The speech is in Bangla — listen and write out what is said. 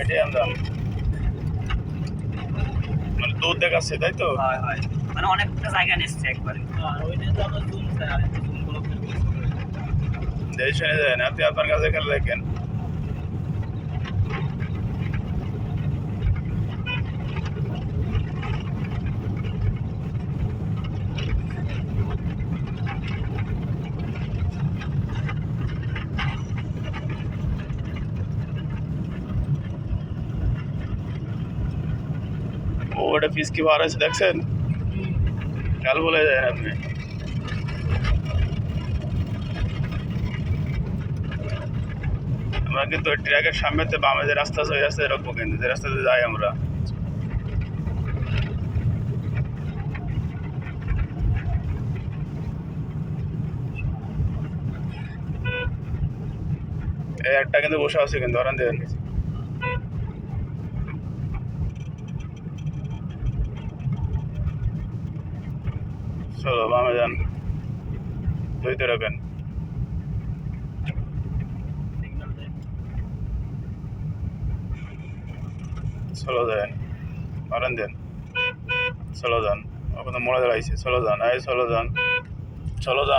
এটাই আমরা মানে দূর দেখাচ্ছে তাই তো? হয় হয়। মানে অনেকটা জায়গা নিচ্ছে একবারে। দেশ শুনে যায় না আপনি আপনার কাছে খেলে দেখেন ও ওটা ফিস কি বার আছে দেখছেন কাল বলে যায় আপনি আমরা কিন্তু ট্র্যাকের সামনেতে বামে যে রাস্তা আছে ওই রাস্তায় রাখব কিন্তু যে রাস্তাতে যাই আমরা একটা কিন্তু বসে আছে কিন্তু ধরেন দেন চলো বামে যান। ধুইতে রাখেন চলো যান। মারেন দেন। চলো যান। ওখানে মোড়া দাঁড়াইছে। চলো যান। আয় চলো যান। চলো যান।